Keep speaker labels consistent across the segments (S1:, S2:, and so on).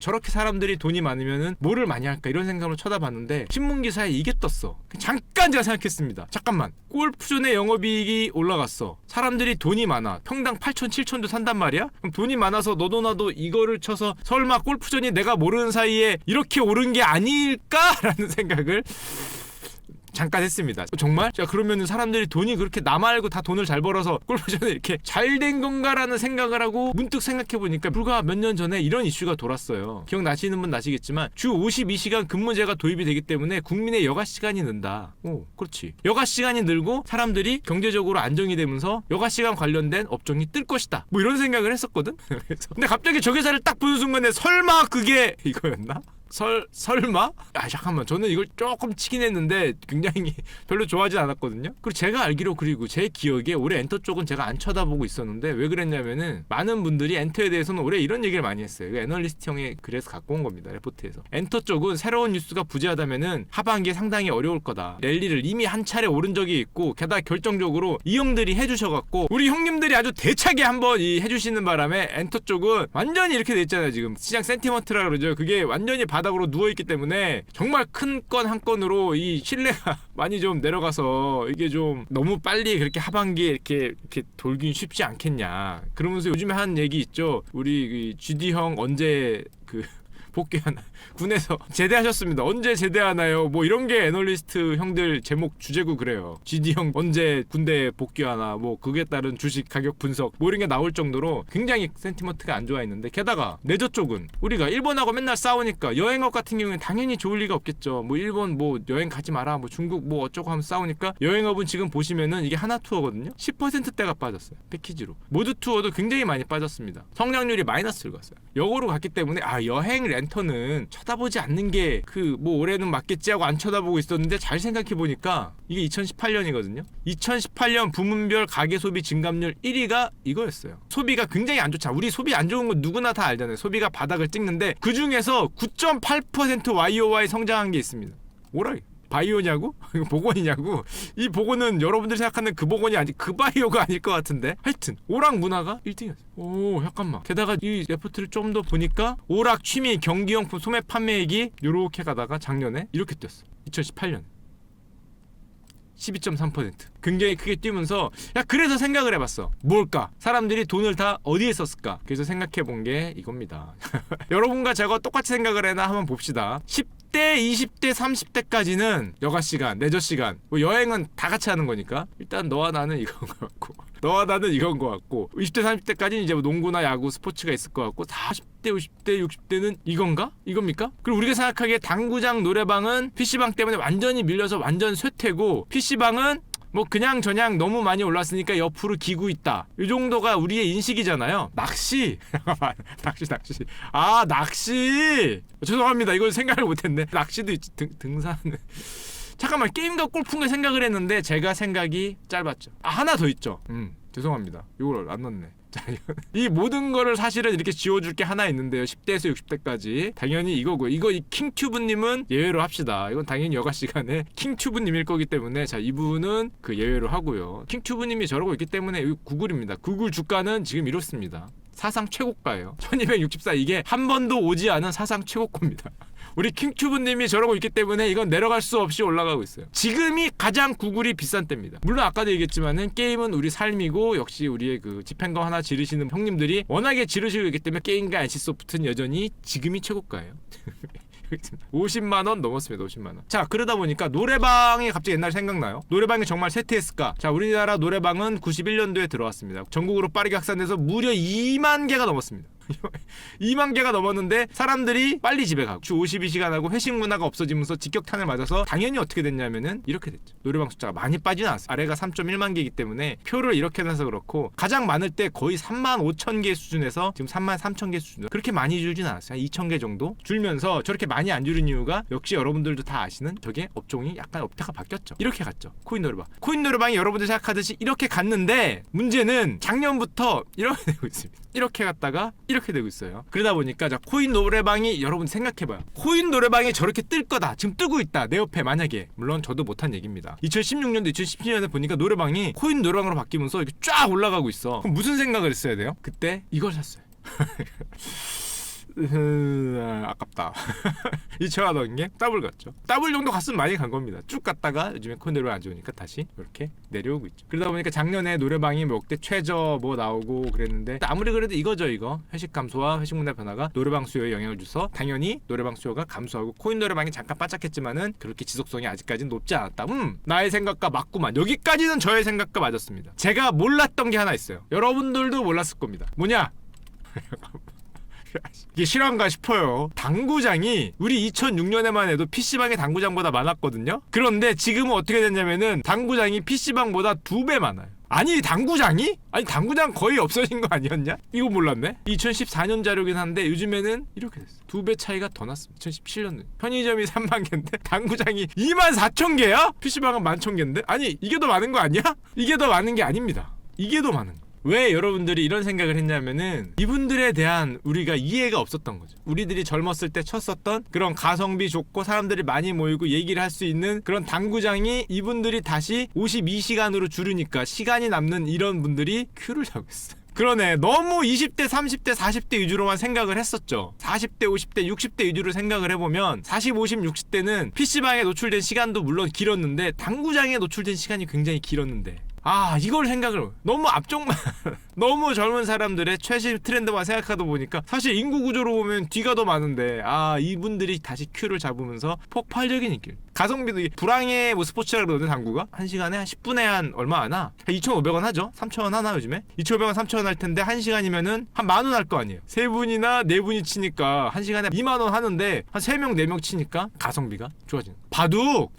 S1: 저렇게 사람들이 돈이 많으면은 뭐를 많이 할까 이런 생각으로 쳐다봤는데 신문 기사에 이게 떴어. 잠깐 제가 생각했습니다. 잠깐만. 골프존의 영업이익이 올라갔어. 사람들이 돈이 많아. 평당 8천, 7천도 산단 말이야? 그럼 돈이 많아서 너도 나도 이거를 쳐서 설마 골프존이 내가 모르는 사이에 이렇게 오른 게 아닐까라는 생각을 잠깐 했습니다. 정말? 자 그러면은 사람들이 돈이 그렇게 나 말고 다 돈을 잘 벌어서 골프전에 이렇게 잘 된 건가라는 생각을 하고 문득 생각해 보니까 불과 몇 년 전에 이런 이슈가 돌았어요. 기억나시는 분 나시겠지만 주 52시간 근무제가 도입이 되기 때문에 국민의 여가 시간이 는다. 오, 그렇지. 여가 시간이 늘고 사람들이 경제적으로 안정이 되면서 여가 시간 관련된 업종이 뜰 것이다. 뭐 이런 생각을 했었거든. 근데 갑자기 저 기사를 딱 보는 순간에 설마 그게 이거였나? 설 설마? 아 잠깐만 저는 이걸 조금 치긴 했는데 굉장히 별로 좋아하진 않았거든요. 그리고 제가 알기로 그리고 제 기억에 올해 엔터 쪽은 제가 안 쳐다보고 있었는데 왜 그랬냐면은 많은 분들이 엔터에 대해서는 올해 이런 얘기를 많이 했어요. 그 애널리스트 형의 글에서 갖고 온 겁니다. 레포트에서 엔터 쪽은 새로운 뉴스가 부재하다면은 하반기에 상당히 어려울 거다. 랠리를 이미 한 차례 오른 적이 있고 게다가 결정적으로 이 형들이 해주셔갖고 우리 형님들이 아주 대차게 한번 이 해주시는 바람에 엔터 쪽은 완전히 이렇게 돼 있잖아요. 지금 시장 센티먼트라 그러죠. 그게 완전히 바 닥으로 누워 있기 때문에 정말 큰 건 한 건으로 이 신뢰가 많이 좀 내려가서 이게 좀 너무 빨리 그렇게 하반기에 이렇게 이렇게 돌긴 쉽지 않겠냐. 그러면서 요즘에 한 얘기 있죠. 우리 GD 형 언제 그 복귀하나 군에서 제대하셨습니다. 언제 제대하나요? 뭐 이런 게 애널리스트 형들 제목 주제고 그래요. GD 형 언제 군대 복귀하나? 뭐 그에 따른 주식 가격 분석 뭐 이런 게 나올 정도로 굉장히 센티먼트가 안 좋아 있는데 게다가 내저 쪽은 우리가 일본하고 맨날 싸우니까 여행업 같은 경우는 당연히 좋을 리가 없겠죠. 뭐 일본 뭐 여행 가지 마라. 뭐 중국 뭐 어쩌고 하면 싸우니까 여행업은 지금 보시면은 이게 하나 투어거든요. 10%대가 빠졌어요. 패키지로. 모두 투어도 굉장히 많이 빠졌습니다. 성장률이 마이너스를 갔어요. 역으로 갔기 때문에 아 여행 렌터는 쳐다보지 않는 게 그 뭐 올해는 맞겠지 하고 안 쳐다보고 있었는데 잘 생각해 보니까 이게 2018년이거든요. 2018년 부문별 가계 소비 증감률 1위가 이거였어요. 소비가 굉장히 안 좋잖아. 우리 소비 안 좋은 건 누구나 다 알잖아요. 소비가 바닥을 찍는데 그 중에서 9.8% YOY 성장한 게 있습니다. 오라이. 바이오냐고? 복원이냐고? 이 복원은 여러분들이 생각하는 그 복원이 아니 그 바이오가 아닐 것 같은데. 하여튼 오락 문화가 1등이었어요. 오 잠깐만. 게다가 이 레포트를 좀 더 보니까 오락 취미 경기용품 소매 판매액이 요렇게 가다가 작년에 이렇게 뛰었어. 2018년. 12.3% 굉장히 크게 뛰면서 야 그래서 생각을 해봤어. 뭘까? 사람들이 돈을 다 어디에 썼을까? 그래서 생각해 본 게 이겁니다. 여러분과 제가 똑같이 생각을 해나? 한번 봅시다. 10 대 20대 30대까지는 여가 시간 내저 시간 뭐 여행은 다 같이 하는 거니까 일단 너와 나는 이건 것 같고 너와 나는 이건 것 같고 20대 30대까지는 이제 뭐 농구나 야구 스포츠가 있을 것 같고 40대 50대 60대는 이건가? 이겁니까? 그리고 우리가 생각하기에 당구장 노래방은 PC방 때문에 완전히 밀려서 완전 쇠퇴고 PC방은 뭐 그냥 저냥 너무 많이 올랐으니까 옆으로 기고 있다. 이 정도가 우리의 인식이잖아요. 낚시. 낚시 낚시. 아, 낚시. 죄송합니다. 이걸 생각을 못 했네. 낚시도 있지. 등 등산. 잠깐만. 게임과 골프인가 생각을 했는데 제가 생각이 짧았죠. 아, 하나 더 있죠. 음. 죄송합니다. 이걸 안 넣네. 이 모든 거를 사실은 이렇게 지워줄 게 하나 있는데요. 10대에서 60대까지. 당연히 이거고요. 이거 이 킹튜브님은 예외로 합시다. 이건 당연히 여가 시간에 킹튜브님일 거기 때문에 자, 이분은 그 예외로 하고요. 킹튜브님이 저러고 있기 때문에 구글입니다. 구글 주가는 지금 이렇습니다. 사상 최고가예요. 1264 이게 한 번도 오지 않은 사상 최고가입니다. 우리 킹튜브님이 저러고 있기 때문에 이건 내려갈 수 없이 올라가고 있어요. 지금이 가장 구글이 비싼 때입니다. 물론 아까도 얘기했지만은 게임은 우리 삶이고 역시 우리의 그 집행검 하나 지르시는 형님들이 워낙에 지르시고 있기 때문에 게임과 NC소프트는 여전히 지금이 최고가예요. 50만 원 넘었습니다. 50만 원. 자, 그러다 보니까 노래방이 갑자기 옛날 생각나요. 노래방이 정말 쇠퇴했을까? 자, 우리나라 노래방은 91년도에 들어왔습니다. 전국으로 빠르게 확산돼서 무려 2만 개가 넘었습니다. 2만 개가 넘었는데 사람들이 빨리 집에 가고 주 52시간 하고 회식 문화가 없어지면서 직격탄을 맞아서 당연히 어떻게 됐냐면은 이렇게 됐죠. 노래방 숫자가 많이 빠지는 않았어요. 아래가 3.1만 개이기 때문에 표를 이렇게 내서 그렇고 가장 많을 때 거의 3만 5천 개 수준에서 지금 3만 3천 개 수준으로 그렇게 많이 줄진 않았어요. 한 2천 개 정도 줄면서 저렇게 많이 안 줄인 이유가 역시 여러분들도 다 아시는 저게 업종이 약간 업태가 바뀌었죠. 이렇게 갔죠. 코인 노래방. 코인 노래방이 여러분들 생각하듯이 이렇게 갔는데 문제는 작년부터 이렇게 되고 있습니다. 이렇게 갔다가 이렇게 되고 있어요. 그러다 보니까 자 코인 노래방이 여러분 생각해봐요. 코인 노래방이 저렇게 뜰 거다. 지금 뜨고 있다. 내 옆에 만약에 물론 저도 못한 얘기입니다. 2016년도 2017년에 보니까 노래방이 코인 노래방으로 바뀌면서 이렇게 쫙 올라가고 있어. 그럼 무슨 생각을 했어야 돼요? 그때 이걸 샀어요. 음, 아깝다. 2천 하던 게 더블 갔죠. 더블 정도 갔으면 많이 간 겁니다. 쭉 갔다가 요즘에 코너로 안 좋으니까 다시 이렇게 내려오고 있죠. 그러다 보니까 작년에 노래방이 뭐 역대 최저 뭐 나오고 그랬는데 아무리 그래도 이거죠 이거 회식 감소와 회식 문화 변화가 노래방 수요에 영향을 줘서 당연히 노래방 수요가 감소하고 코인 노래방이 잠깐 바짝했지만은 그렇게 지속성이 아직까지는 높지 않았다. 음 나의 생각과 맞구만. 여기까지는 저의 생각과 맞았습니다. 제가 몰랐던 게 하나 있어요. 여러분들도 몰랐을 겁니다. 뭐냐? 이게 실화인가 싶어요. 당구장이 우리 2006년에만 해도 PC방이 당구장보다 많았거든요. 그런데 지금은 어떻게 됐냐면은 당구장이 PC방보다 두 배 많아요. 아니 당구장이? 아니 당구장 거의 없어진 거 아니었냐? 이거 몰랐네. 2014년 자료긴 한데 요즘에는 이렇게 됐어. 두 배 차이가 더 났습니다. 2017년 편의점이 3만 개인데 당구장이 2만 4천 개야? PC방은 1만 천 개인데? 아니 이게 더 많은 거 아니야? 이게 더 많은 게 아닙니다. 이게 더 많은 거. 왜 여러분들이 이런 생각을 했냐면은 이분들에 대한 우리가 이해가 없었던 거죠. 우리들이 젊었을 때 쳤었던 그런 가성비 좋고 사람들이 많이 모이고 얘기를 할 수 있는 그런 당구장이 이분들이 다시 52시간으로 줄으니까 시간이 남는 이런 분들이 큐를 잡고 있어요. 그러네. 너무 20대, 30대, 40대 위주로만 생각을 했었죠. 40대, 50대, 60대 위주로 생각을 해보면 40, 50, 60대는 PC방에 노출된 시간도 물론 길었는데 당구장에 노출된 시간이 굉장히 길었는데 아 이걸 생각을 너무 앞쪽만 너무 젊은 사람들의 최신 트렌드만 생각하다 보니까 사실 인구 구조로 보면 뒤가 더 많은데 아 이분들이 다시 큐를 잡으면서 폭발적인 인기 가성비도 이- 불황의 뭐 스포츠라 그러는데 당구가? 한 시간에 한 10분에 한 얼마 하나? 2,500원 하죠? 3,000원 하나 요즘에? 2,500원 3,000원 할 텐데 한 시간이면은 한 만 원 할 거 아니에요. 세 분이나 네 분이 치니까 한 시간에 2만 원 하는데 한 세 명 네 명 치니까 가성비가 좋아지는 바둑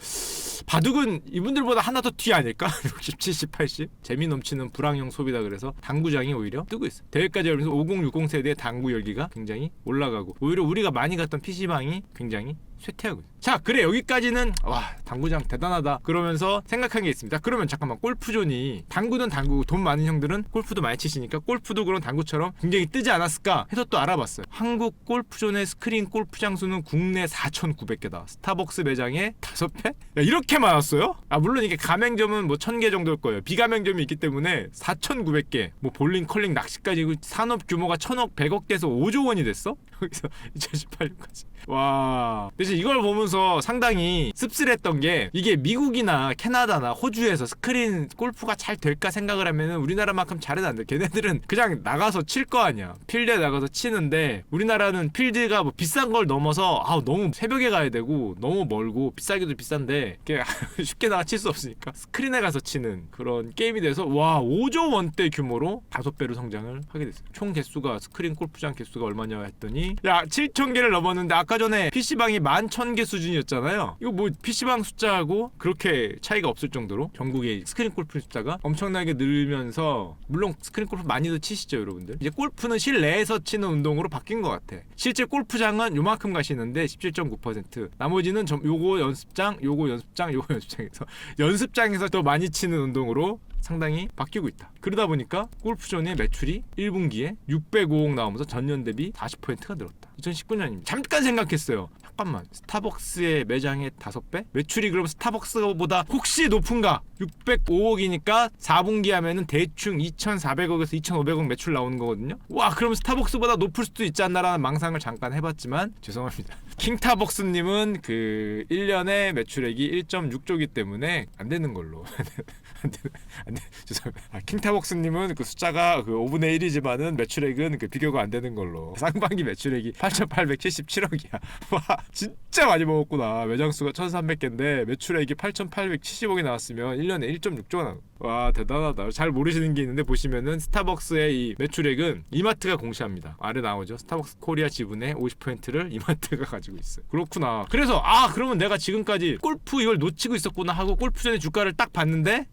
S1: 바둑은 이분들보다 하나 더 뒤 아닐까? 60, 70, 80 재미 넘치는 불황형 소비다 그래서 당구장이 오히려 뜨고 있어. 대회까지 열면서 50, 60 세대의 당구 열기가 굉장히 올라가고 오히려 우리가 많이 갔던 PC방이 굉장히 쇠퇴하고 있어. 자, 그래 여기까지는 와 당구장 대단하다 그러면서 생각한 게 있습니다. 그러면 잠깐만 골프존이 당구는 당구 돈 많은 형들은 골프도 많이 치시니까 골프도 그런 당구처럼 굉장히 뜨지 않았을까 해서 또 알아봤어요. 한국 골프존의 스크린 골프장 수는 국내 4,900개다. 스타벅스 매장에 5배? 야, 이렇게 많았어요? 아 물론 이게 가맹점은 뭐 1,000개 정도일 거예요. 비가맹점이 있기 때문에 4,900개. 뭐 볼링, 컬링, 낚시까지 그 산업 규모가 1,000억, 100억 돼서 5조 원이 됐어? 여기서 2018년까지. 와. 대신 이걸 보면서 상당히 씁쓸했던 게 이게 미국이나 캐나다나 호주에서 스크린 골프가 잘 될까 생각을 하면은 우리나라만큼 잘은 안 돼. 걔네들은 그냥 나가서 칠 거 아니야. 필드에 나가서 치는데 우리나라는 필드가 뭐 비싼 걸 넘어서 아 너무 새벽에 가야 되고 너무 멀고 비싸기도 비싼데 쉽게 나가 칠 수 없으니까 스크린에 가서 치는 그런 게임이 돼서 와 5조 원대 규모로 다섯 배로 성장을 하게 됐어요. 총 개수가 스크린 골프장 개수가 얼마냐 했더니 야 7천 개를 넘었는데 아까 전에 PC방이 11,000개 수준이었잖아요. 이거 뭐 PC방 숫자하고 그렇게 차이가 없을 정도로 전국의 스크린 골프 숫자가 엄청나게 늘면서 물론 스크린 골프 많이도 치시죠, 여러분들. 이제 골프는 실내에서 치는 운동으로 바뀐 것 같아. 실제 골프장은 요만큼 가시는데 17.9% 나머지는 점, 요거 연습장, 요거 연습장, 요거 연습장에서 연습장에서 더 많이 치는 운동으로 상당히 바뀌고 있다. 그러다 보니까 골프존의 매출이 1분기에 605억 나오면서 전년 대비 40%가 늘었다. 2019년입니다. 잠깐 생각했어요. 잠깐만 스타벅스의 매장의 5배? 매출이 그럼 스타벅스보다 혹시 높은가? 605억이니까 4분기 하면은 대충 2,400억에서 2,500억 매출 나오는 거거든요. 와 그럼 스타벅스보다 높을 수도 있지 않나라는 망상을 잠깐 해봤지만 죄송합니다. 킹타벅스님은 그 1년에 매출액이 1.6조기 때문에 안 되는 걸로 안 돼, 안 돼, 죄송합니다. 아, 킹타벅스님은 그 숫자가 그 5분의 1이지만은 매출액은 그 비교가 안 되는 걸로. 상반기 매출액이 8,877억이야. 와, 진짜 많이 먹었구나. 매장 수가 1,300개인데 매출액이 8,870억이 나왔으면 1년에 1.6조가 나. 와, 대단하다. 잘 모르시는 게 있는데 보시면은 스타벅스의 이 매출액은 이마트가 공시합니다. 아래 나오죠. 스타벅스 코리아 지분의 50%를 이마트가 가지고 있어요. 그렇구나. 그래서 아, 그러면 내가 지금까지 골프 이걸 놓치고 있었구나 하고 골프전의 주가를 딱 봤는데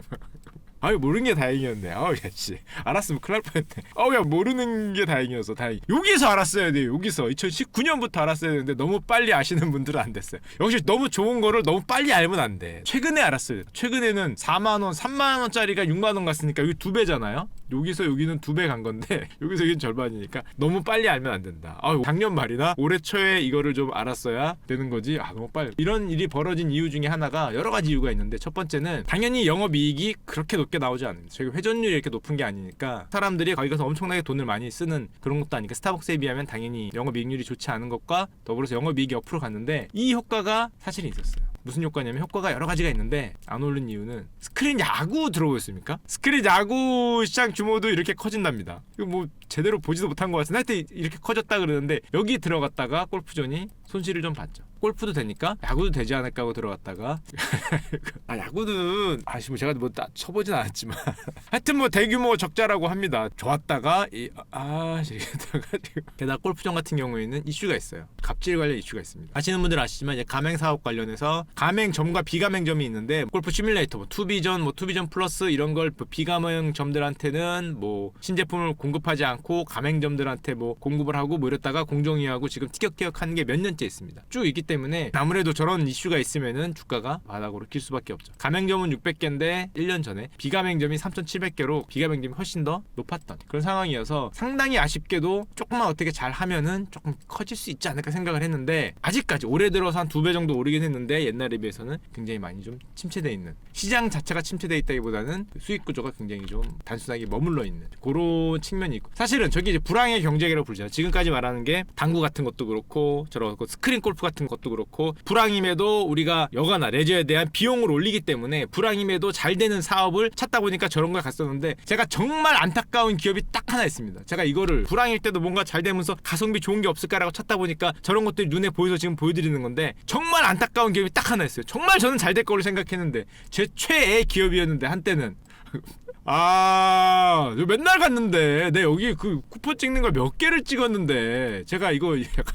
S1: 아유 모르는 게 다행이었네. 아우 야씨 알았으면 큰일 날 뻔했네. 아우 야 모르는 게 다행이어서 다행. 여기서 알았어야 돼. 여기서 2019년부터 알았어야 되는데 너무 빨리 아시는 분들은 안 됐어요. 역시 너무 좋은 거를 너무 빨리 알면 안 돼. 최근에 알았어요. 최근에는 4만 원, 3만 원짜리가 6만 원 갔으니까 이거 두 배잖아요. 여기서 여기는 두 배 간 건데 여기서 여기는 절반이니까 너무 빨리 알면 안 된다. 아, 작년 말이나 올해 초에 이거를 좀 알았어야 되는 거지. 아, 너무 빨리. 이런 일이 벌어진 이유 중에 하나가 여러 가지 이유가 있는데 첫 번째는 당연히 영업이익이 그렇게 높게 나오지 않습니다. 저희 회전율이 이렇게 높은 게 아니니까 사람들이 거기 가서 엄청나게 돈을 많이 쓰는 그런 것도 아니까 스타벅스에 비하면 당연히 영업이익률이 좋지 않은 것과 더불어서 영업이익이 옆으로 갔는데 이 효과가 사실은 있었어요. 무슨 효과냐면 효과가 여러 가지가 있는데 안 오른 이유는 스크린 야구 들어보셨습니까? 스크린 야구 시장 규모도 이렇게 커진답니다. 이거 뭐 제대로 보지도 못한 것 같은데 하여튼 이렇게 커졌다 그러는데 여기 들어갔다가 골프존이 손실을 좀 봤죠. 골프도 되니까 야구도 되지 않을까 하고 들어갔다가 아 야구는 아씨 뭐 제가 뭐다 쳐보진 않았지만 하여튼 뭐 대규모 적자라고 합니다. 좋았다가 이아 이러다가 게다가 골프장 같은 경우에는 이슈가 있어요. 갑질 관련 이슈가 있습니다. 아시는 분들 아시지만 이제 가맹 사업 관련해서 가맹점과 비가맹점이 있는데 골프 시뮬레이터 뭐 투비전 뭐 투비전 플러스 이런 걸 뭐 비가맹점들한테는 뭐 신제품을 공급하지 않고 가맹점들한테 뭐 공급을 하고 뭐 이랬다가 공정위하고 지금 티격태격하는 게 몇 년째 있습니다. 쭉 있기 때문에 아무래도 저런 이슈가 있으면은 주가가 바닥으로 길 수밖에 없죠. 가맹점은 600개인데 1년 전에 비가맹점이 3,700개로 비가맹점이 훨씬 더 높았던 그런 상황이어서 상당히 아쉽게도 조금만 어떻게 잘 하면은 조금 커질 수 있지 않을까 생각을 했는데 아직까지 올해 들어서 한 두 배 정도 오르긴 했는데 옛날에 비해서는 굉장히 많이 좀 침체돼 있는 시장 자체가 침체돼 있다기보다는 수익 구조가 굉장히 좀 단순하게 머물러 있는 그런 측면이 있고 사실은 저게 이제 불황의 경제라고 부르잖아요. 지금까지 말하는 게 당구 같은 것도 그렇고 저런 그 스크린 골프 같은 것도 그렇고 불황임에도 우리가 여가나 레저에 대한 비용을 올리기 때문에 불황임에도 잘 되는 사업을 찾다 보니까 저런 걸 갔었는데 제가 정말 안타까운 기업이 딱 하나 있습니다. 제가 이거를 불황일 때도 뭔가 잘 되면서 가성비 좋은 게 없을까라고 찾다 보니까 저런 것들이 눈에 보여서 지금 보여드리는 건데 정말 안타까운 기업이 딱 하나 있어요. 정말 저는 잘 될 거로 생각했는데 제 최애 기업이었는데 한때는 아, 저 맨날 갔는데 내 여기 그 쿠폰 찍는 걸 몇 개를 찍었는데 제가 이거 약간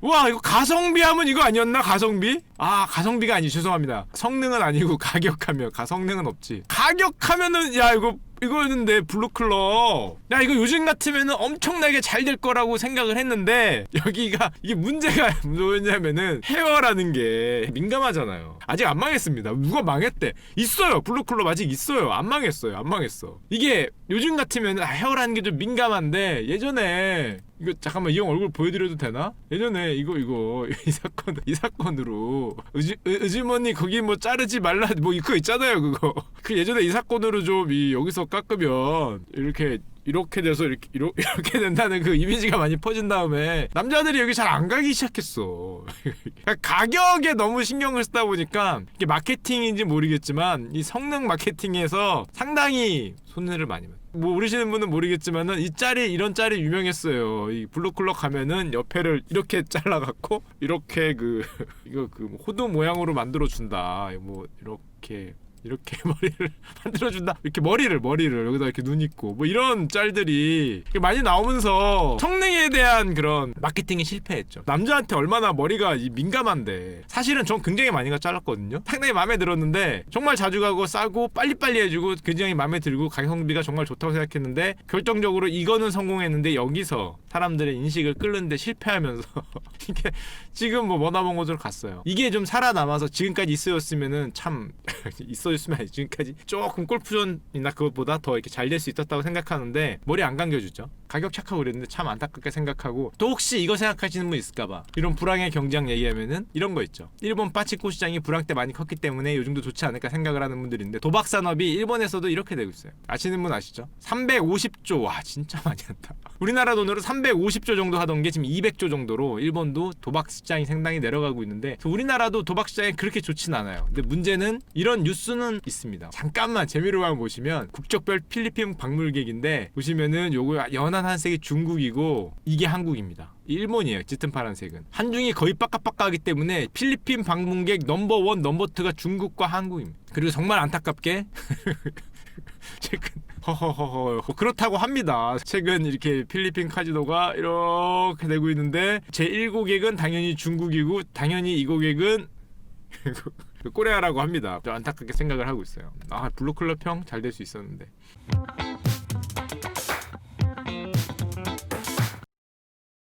S1: 와 이거 가성비 하면 이거 아니었나 가성비? 아 가성비가 아니 죄송합니다 성능은 아니고 가격하면 가성능은 없지 가격하면은 야 이거 이거였는데 블루클럽. 야 이거 요즘 같으면은 엄청나게 잘 될 거라고 생각을 했는데 여기가 이게 문제가 뭐였냐면은 헤어라는 게 민감하잖아요. 아직 안 망했습니다. 누가 망했대? 있어요. 블루클럽 아직 있어요. 안 망했어요. 안 망했어. 이게 요즘 같으면은 아, 헤어라는 게 좀 민감한데 예전에 이거 잠깐만 이 형 얼굴 보여드려도 되나? 예전에 이거 이거 이 사건 이 사건으로 의지 의지머니 거기 뭐 자르지 말라 뭐 그거 있잖아요 그거. 그 예전에 이 사건으로 좀 이 여기서 깎으면 이렇게 이렇게 돼서 이렇게 이러, 이렇게 된다는 그 이미지가 많이 퍼진 다음에 남자들이 여기 잘 안 가기 시작했어. 그러니까 가격에 너무 신경을 쓰다 보니까 이게 마케팅인지 모르겠지만 이 성능 마케팅에서 상당히 손해를 많이 봤. 뭐 모르시는 분은 모르겠지만은 이 짤이 이런 짤이 유명했어요. 이 블루클럽 가면은 옆에를 이렇게 잘라갖고 이렇게 그 이거 그뭐 호두 모양으로 만들어 준다. 뭐 이렇게 이렇게 머리를 만들어준다. 이렇게 머리를 머리를 여기다 이렇게 눈 있고 뭐 이런 짤들이 많이 나오면서 성능에 대한 그런 마케팅이 실패했죠. 남자한테 얼마나 머리가 이 민감한데 사실은 전 굉장히 많이 가 잘랐거든요. 상당히 마음에 들었는데 정말 자주 가고 싸고 빨리빨리 해주고 굉장히 마음에 들고 가성비가 정말 좋다고 생각했는데 결정적으로 이거는 성공했는데 여기서 사람들의 인식을 끌는데 실패하면서 이게 지금 뭐 머나먼 곳으로 갔어요. 이게 좀 살아남아서 지금까지 있어였으면은 참 있어줬으면 아니 지금까지 조금 골프존이나 그것보다 더 이렇게 잘 될 수 있었다고 생각하는데 머리 안 감겨주죠. 가격 착하고 그랬는데 참 안타깝게 생각하고 또 혹시 이거 생각하시는 분 있을까봐 이런 불황의 경쟁 얘기하면은 이런 거 있죠. 일본 빠치코 시장이 불황 때 많이 컸기 때문에 요즘도 좋지 않을까 생각을 하는 분들인데 도박 산업이 일본에서도 이렇게 되고 있어요. 아시는 분 아시죠? 350조 와 진짜 많이 한다. 우리나라 돈으로 350조 정도 하던 게 지금 200조 정도로 일본도 도박 시장이 상당히 내려가고 있는데 우리나라도 도박 시장이 그렇게 좋진 않아요. 근데 문제는 이런 뉴스는 있습니다. 잠깐만 재미로만 보시면 국적별 필리핀 박물객인데 보시면은 요거 연한 한색이 중국이고 이게 한국입니다. 일본이에요. 짙은 파란색은 한중이 거의 빡까빡까하기 때문에 필리핀 방문객 넘버 원 넘버 투가 중국과 한국입니다. 그리고 정말 안타깝게 최근 허허허허 그렇다고 합니다. 최근 이렇게 필리핀 카지노가 이렇게 되고 있는데 제 1고객은 당연히 중국이고 당연히 이 고객은 꼬레아라고 합니다. 좀 안타깝게 생각을 하고 있어요. 아 블루클럽 형 잘 될 수 있었는데.